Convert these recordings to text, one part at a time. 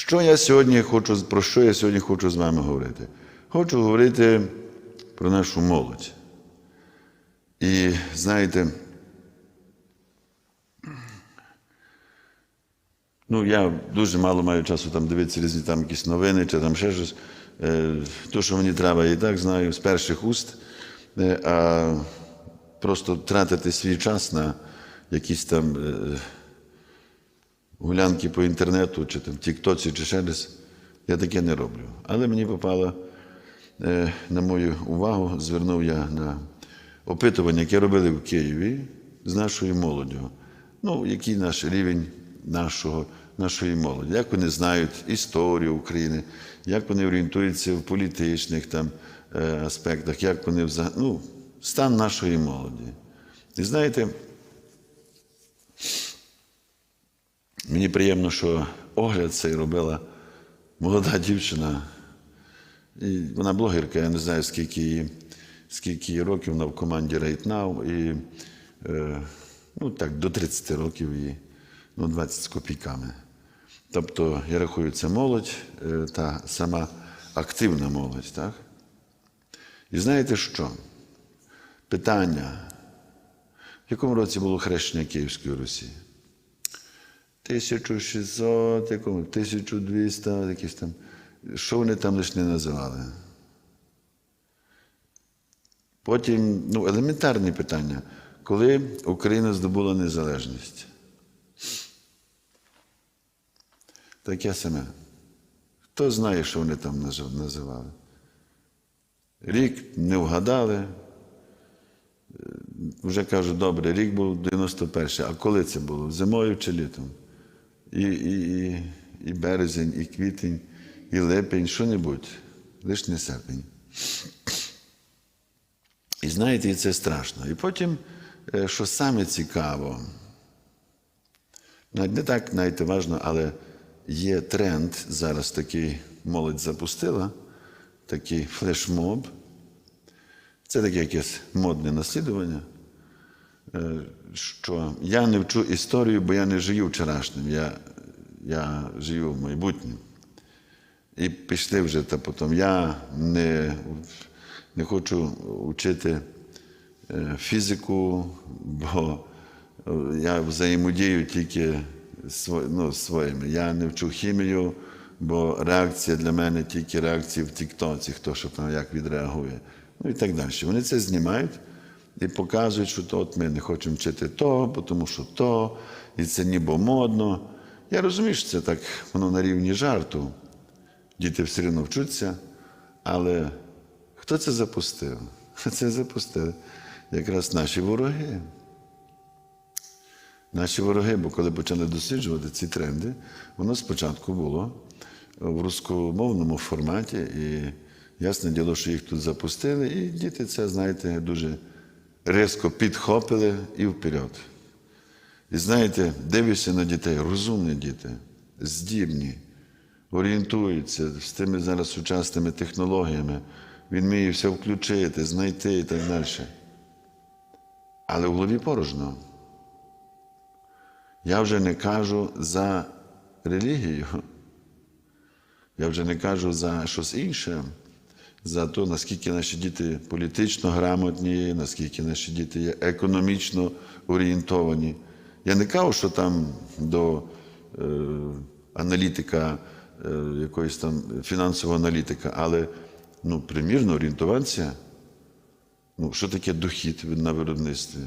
Що я сьогодні хочу, про що я сьогодні хочу з вами говорити? Хочу говорити про нашу молодь. І знаєте, ну я дуже мало маю часу там дивитися різні там якісь новини чи там ще щось. Е, То, що мені треба, я і так знаю з перших уст. Е, А просто тратити свій час на якісь там е, гулянки по інтернету, чи там Тіктоці, чи ще десь, я таке не роблю. Але мені попало е, на мою увагу, звернув я на опитування, яке робили в Києві з нашою молоддю. Ну, який наш рівень нашого, нашої молоді, як вони знають історію України, як вони орієнтуються в політичних там, е, аспектах, як вони взагалі, ну, стан нашої молоді. І знаєте, Мені приємно, що огляд цей робила молода дівчина. І вона блогерка, я не знаю, скільки їй, скільки їй років вона в команді Right Now. І е, ну, так, до 30 років їй, ну, 20 з копійками. Тобто, я рахую, це молодь, е, та сама активна молодь. Так? І знаєте що? Питання, в якому році було хрещення Київської Русі? 1600, якому, 1200, якісь там. Що вони там лише не називали? Потім, ну, елементарні питання. Коли Україна здобула незалежність? Таке саме. Хто знає, що вони там називали? Рік не вгадали. Е, Вже кажу, добре, рік був 91-й. А коли це було? Зимою чи літом? І, і, і, і березень, і квітень, і липень, що-небудь, лише не серпень. І знаєте, і це страшно. І потім, е, що саме цікаво, навіть не так навіть важно, але є тренд, зараз такий молодь запустила, такий флешмоб. Це таке якесь модне наслідування, що я не вчу історію, бо я не живу вчорашнім, я, я живу в майбутньому. І пішли вже та потім. Я не, не хочу вчити е, фізику, бо е, я взаємодію тільки ну, своїми. Я не вчу хімію, бо реакція для мене тільки реакції в Тіктоці, хто що там як відреагує. Ну і так далі. Вони це знімають і показують, що то от ми не хочемо вчити то, тому що то, і це ніби модно. Я розумію, що це так воно на рівні жарту. Діти все одно вчаться, але хто це запустив? Це запустили якраз наші вороги. Наші вороги, бо коли почали досліджувати ці тренди, воно спочатку було в рускомовному форматі, і ясне діло, що їх тут запустили, і діти це, знаєте, дуже різко підхопили і вперед. І знаєте, дивишся на дітей, розумні діти, здібні, орієнтуються з тими зараз сучасними технологіями. Він вміє все включити, знайти і так далі. Але в голові порожньо. Я вже не кажу за релігію, я вже не кажу за щось інше, за те, наскільки наші діти політично грамотні, наскільки наші діти є економічно орієнтовані. Я не кажу, що там до е, аналітика, е, якоїсь там фінансового аналітика, але ну, примірно орієнтуватися, ну, що таке дохід на виробництві.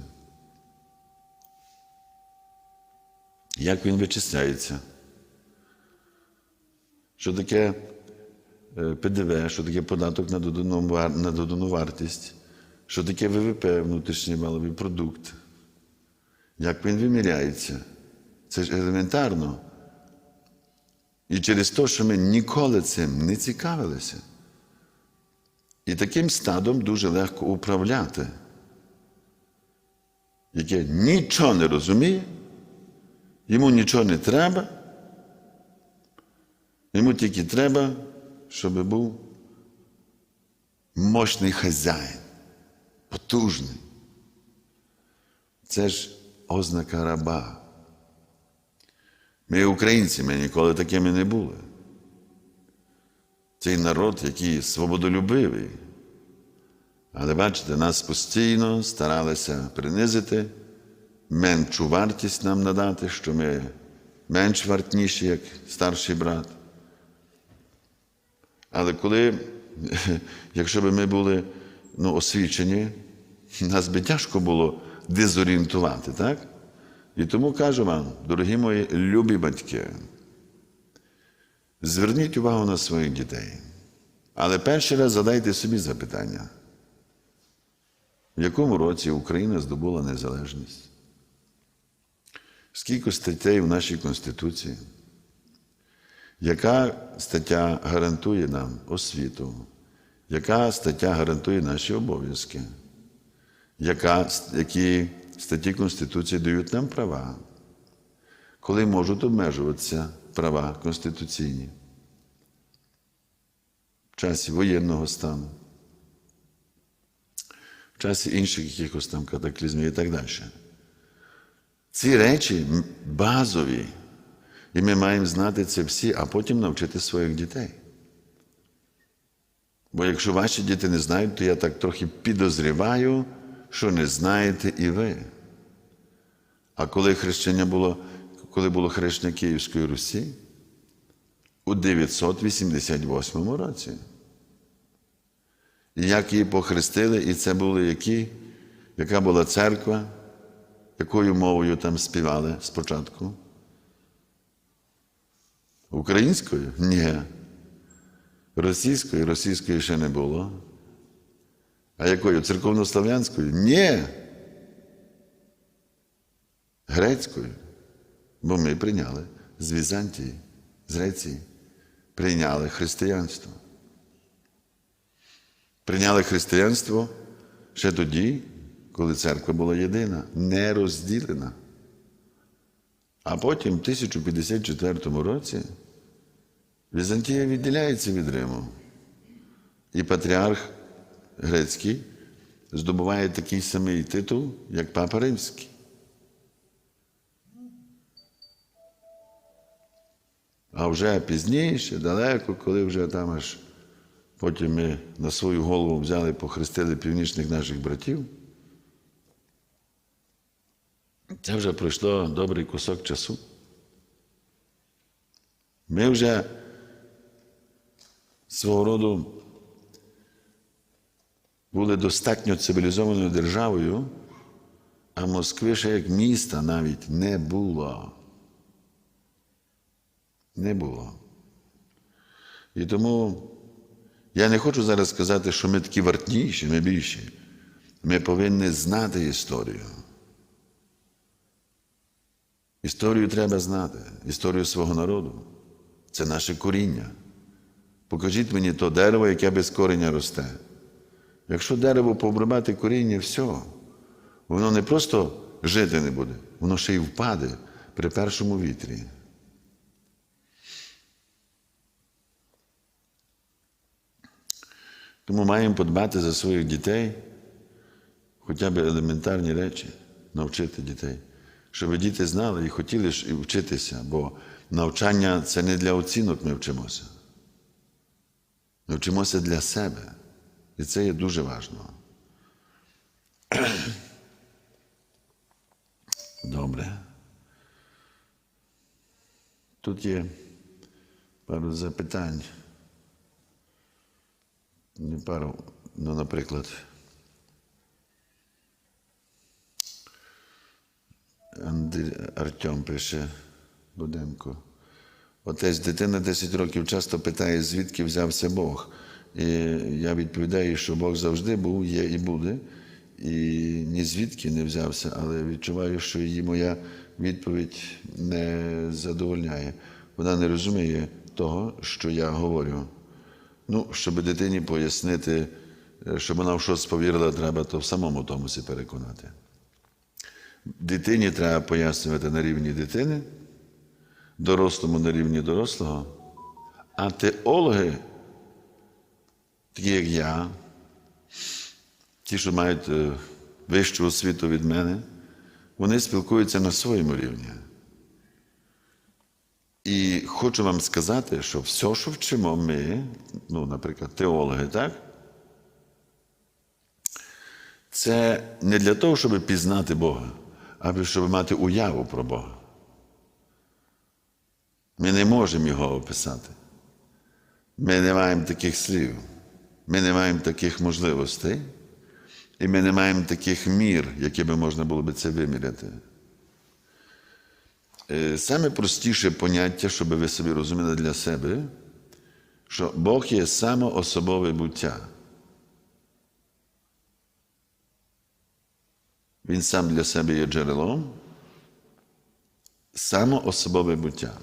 Як він вичисляється? Що таке ПДВ, що таке податок на додану, на додану вартість, що таке ВВП, внутрішній валовий продукт? Як він виміряється? Це ж елементарно. І через те, що ми ніколи цим не цікавилися. І таким стадом дуже легко управляти, яке нічого не розуміє, йому нічого не треба, йому тільки треба, щоб був мощний хазяїн, потужний. Це ж ознака раба. Ми українці, ми ніколи такими не були. цей народ, який свободолюбивий. Але бачите, нас постійно старалися принизити, меншу вартість нам надати, що ми менш вартніші, як старший брат. Але коли, якщо б ми були ну, освічені, нас би тяжко було дезорієнтувати, так? І тому кажу вам, дорогі мої любі батьки, зверніть увагу на своїх дітей. Але перший раз задайте собі запитання, в якому році Україна здобула незалежність? Скільки статей в нашій Конституції? Яка стаття гарантує нам освіту? Яка стаття гарантує наші обов'язки? Яка, які статті Конституції дають нам права? Коли можуть обмежуватися права конституційні? В часі воєнного стану, в часі інших якихось там катаклізмів і так далі. Ці речі базові. І ми маємо знати це всі, а потім навчити своїх дітей. Бо якщо ваші діти не знають, то я так трохи підозріваю, що не знаєте і ви. А коли хрещення було, коли було хрещення Київської Русі? У 988 році. І як її похрестили, і це були які? Яка була церква, якою мовою там співали спочатку? Українською? Ні. Російською? Російської ще не було. А якою? Церковнослов'янською? Ні. Грецькою. Бо ми прийняли з Візантії, з Греції. Прийняли християнство. Прийняли християнство ще тоді, коли церква була єдина, не розділена. А потім, в 1054 році, Візантія відділяється від Риму. І патріарх грецький здобуває такий самий титул, як Папа Римський. А вже пізніше, далеко, коли вже там аж потім ми на свою голову взяли, похрестили північних наших братів, це вже пройшло добрий кусок часу. Ми вже свого роду були достатньо цивілізованою державою, а Москви ще як міста навіть не було. Не було. І тому я не хочу зараз сказати, що ми такі вартніші, ми більші. Ми повинні знати історію. Історію треба знати, історію свого народу. Це наше коріння. Покажіть мені то дерево, яке без коріння росте. Якщо дерево пообрубати коріння, все, воно не просто жити не буде, воно ще й впаде при першому вітрі. Тому маємо подбати за своїх дітей, хоча б елементарні речі, навчити дітей, щоб діти знали і хотіли і вчитися, бо навчання це не для оцінок ми вчимося. Ми вчимося для себе. І це є дуже важливо. Добре. Тут є пару запитань. Не пару, ну, наприклад. Артем пише Буденко. Отець, дитина 10 років часто питає, звідки взявся Бог. І я відповідаю, що Бог завжди був, є і буде. І ні звідки не взявся, але відчуваю, що її моя відповідь не задовольняє. Вона не розуміє того, що я говорю. Ну, щоб дитині пояснити, щоб вона в щось повірила, треба то в самому томусі переконати. Дитині треба пояснювати на рівні дитини, дорослому на рівні дорослого, а теологи, такі як я, ті, що мають е, вищу освіту від мене, вони спілкуються на своєму рівні. І хочу вам сказати, що все, що вчимо ми, ну, наприклад, теологи, так? Це не для того, щоб пізнати Бога, а щоб мати уяву про Бога. Ми не можемо його описати. Ми не маємо таких слів, ми не маємо таких можливостей, і ми не маємо таких мір, якими можна було би це виміряти. Е, Саме простіше поняття, щоб ви собі розуміли для себе, що Бог є самоособове буття. Він сам для себе є джерелом, самоособове буття.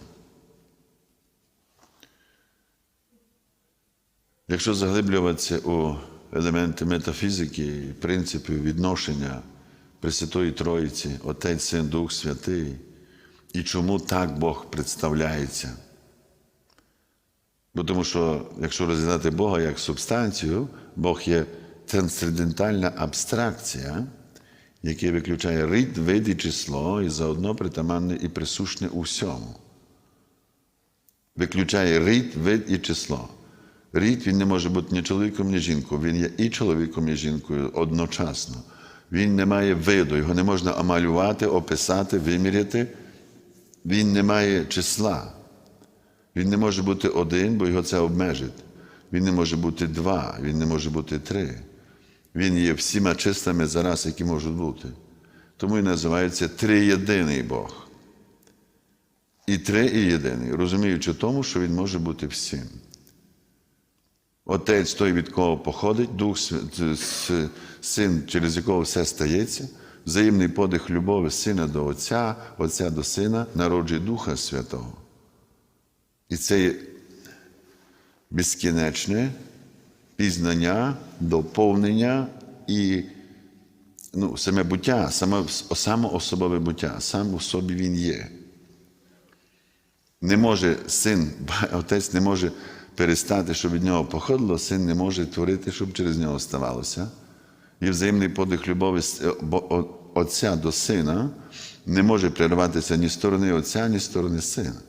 Якщо заглиблюватися у елементи метафізики принципів відношення Пресвятої Троїці, Отець, Син, Дух Святий, і чому так Бог представляється. Бо тому що, якщо розглядати Бога як субстанцію, Бог є трансцендентальна абстракція, яка виключає рід, вид і число, і заодно притаманне і присущне у всьому. Виключає рід, вид і число. Рід він не може бути ні чоловіком, ні жінкою. Він є і чоловіком, і жінкою одночасно. Він не має виду, його не можна амалювати, описати, виміряти. Він не має числа. Він не може бути один, бо його це обмежить. Він не може бути два, він не може бути три. Він є всіма чистими зараз, які можуть бути. Тому і називається триєдиний Бог. І три і єдиний, розуміючи тому, що він може бути всім. Отець той, від кого походить, Дух Син, через якого все стається, взаємний подих любові Сина до Отця, Отця до Сина, народжує Духа Святого. І це є безкінечне пізнання, доповнення і ну, саме буття, саме, самоособове буття, сам у собі він є. Не може син, отець не може перестати, щоб від нього походило, син не може творити, щоб через нього ставалося. І взаємний подих любові Отця до сина не може перерватися ні сторони Отця, ні сторони сина.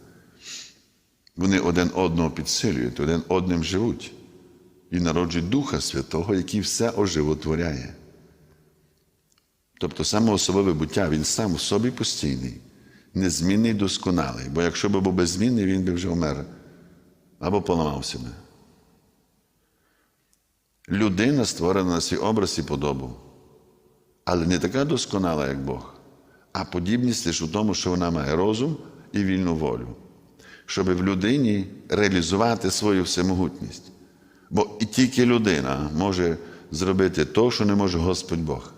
Вони один одного підсилюють, один одним живуть і народжують Духа Святого, який все оживотворяє. Тобто самоособове буття, він сам в собі постійний, незмінний, досконалий. Бо якщо б був беззмінний, він би вже вмер або поламався би. Людина створена на свій образ і подобу, але не така досконала, як Бог, а подібність лише у тому, що вона має розум і вільну волю, щоб в людині реалізувати свою всемогутність. Бо і тільки людина може зробити те, що не може Господь Бог.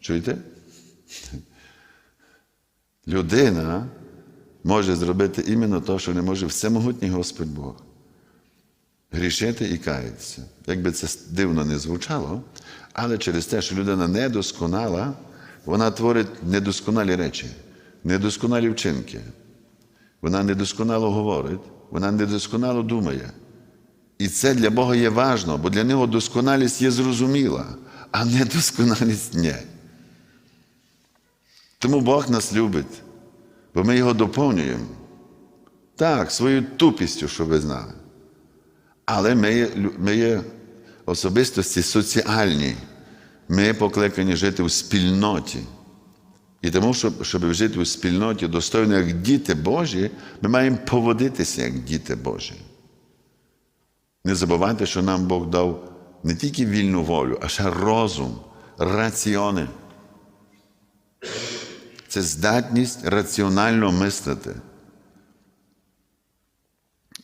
Чуєте? Людина може зробити іменно те, що не може всемогутній Господь Бог. Грішити і каятися. Якби це дивно не звучало, але через те, що людина недосконала, вона творить недосконалі речі, недосконалі вчинки. Вона недосконало говорить, вона недосконало думає. І це для Бога є важно, бо для нього досконалість є зрозуміла, а недосконалість ні. Тому Бог нас любить, бо ми його доповнюємо. Так, своєю тупістю, щоб ви знали. Але ми є, ми є особистості соціальні. Ми покликані жити у спільноті. І тому, щоб, щоб жити у спільноті достойно як діти Божі, ми маємо поводитися як діти Божі. Не забувайте, що нам Бог дав не тільки вільну волю, а ще розум, раціони. Це здатність раціонально мислити,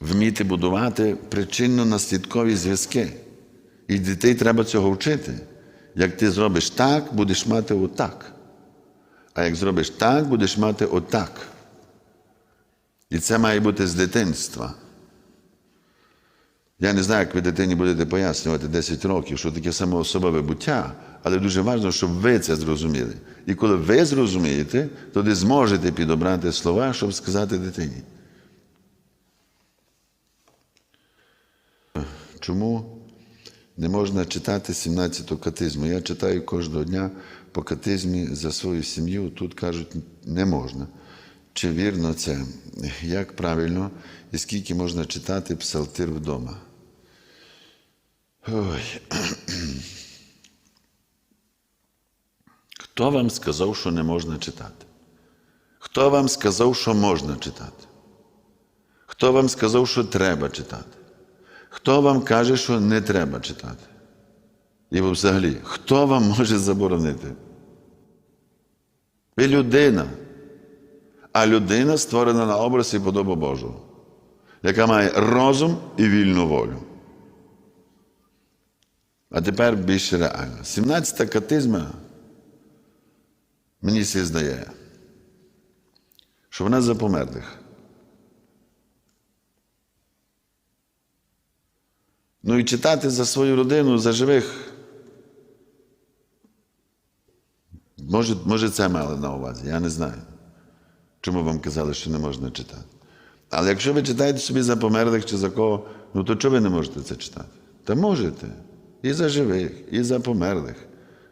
вміти будувати причинно-наслідкові зв'язки. І дітей треба цього вчити. Як ти зробиш так, будеш мати отак. А як зробиш так, будеш мати отак. І це має бути з дитинства. Я не знаю, як ви дитині будете пояснювати 10 років, що таке самоособове буття, але дуже важливо, щоб ви це зрозуміли. І коли ви зрозумієте, тоді зможете підобрати слова, щоб сказати дитині. Чому не можна читати 17-ту катизму? Я читаю кожного дня по катизмі за свою сім'ю. Тут кажуть, не можна. чи вірно це, як правильно і скільки можна читати псалтир вдома. Ой. Хто вам сказав, що не можна читати? Хто вам сказав, що можна читати? Хто вам сказав, що треба читати? Хто вам каже, що не треба читати? І взагалі, хто вам може заборонити? Ви людина. А людина створена на образ і подобу Божу, яка має розум і вільну волю. А тепер більш реально. 17-та катизма, мені все здає, що вона за померлих. Ну і читати за свою родину, за живих. Може, може, це мали на увазі, я не знаю. Чому вам казали, що не можна читати? Але якщо ви читаєте собі за померлих чи за кого, ну то чого ви не можете це читати? Та можете. І за живих, і за померлих.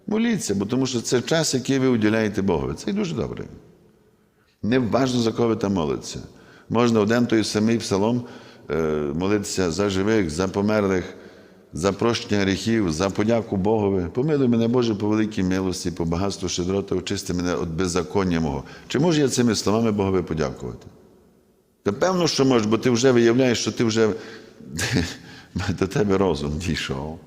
Моліться, бо тому що це час, який ви уділяєте Богові. Це і дуже добре. Не важно, за кого ви там молитеся. Можна один той самий псалом молитися за живих, за померлих, за прощення гріхів, за подяку Богові. Помилуй мене, Боже, по великій милості, по багатству щедроти, очисти мене від беззаконня мого. Чи можу я цими словами Богові подякувати? Та певно, що можеш, бо ти вже виявляєш, що ти вже до тебе розум дійшов.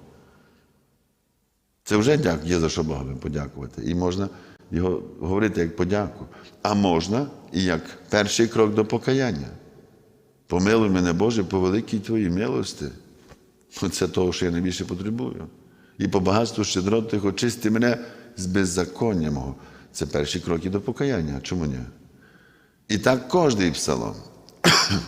Це вже дяк, є за що Богові подякувати. І можна його говорити як подяку. А можна і як перший крок до покаяння. Помилуй мене, Боже, по великій Твоїй милості. Це того, що я найбільше потребую. І по багатству щедрот тих очисти мене з беззаконня мого. Це перші кроки до покаяння. Чому ні? І так кожний псалом.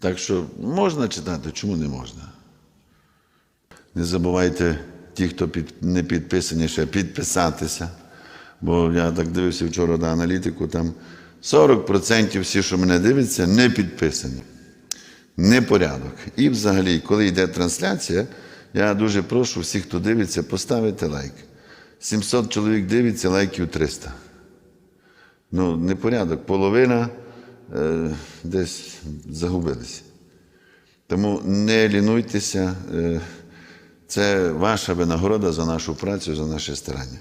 Так що можна читати, чому не можна? Не забувайте ті, хто під, не підписані, ще підписатися. Бо я так дивився вчора на аналітику, там 40% всі, що мене дивляться, не підписані. Непорядок. І взагалі, коли йде трансляція, я дуже прошу всіх, хто дивиться, поставити лайк. 700 чоловік дивиться, лайків 300. Ну, непорядок. Половина е, десь загубилися. Тому не лінуйтеся. Е, це ваша винагорода за нашу працю, за наше старання.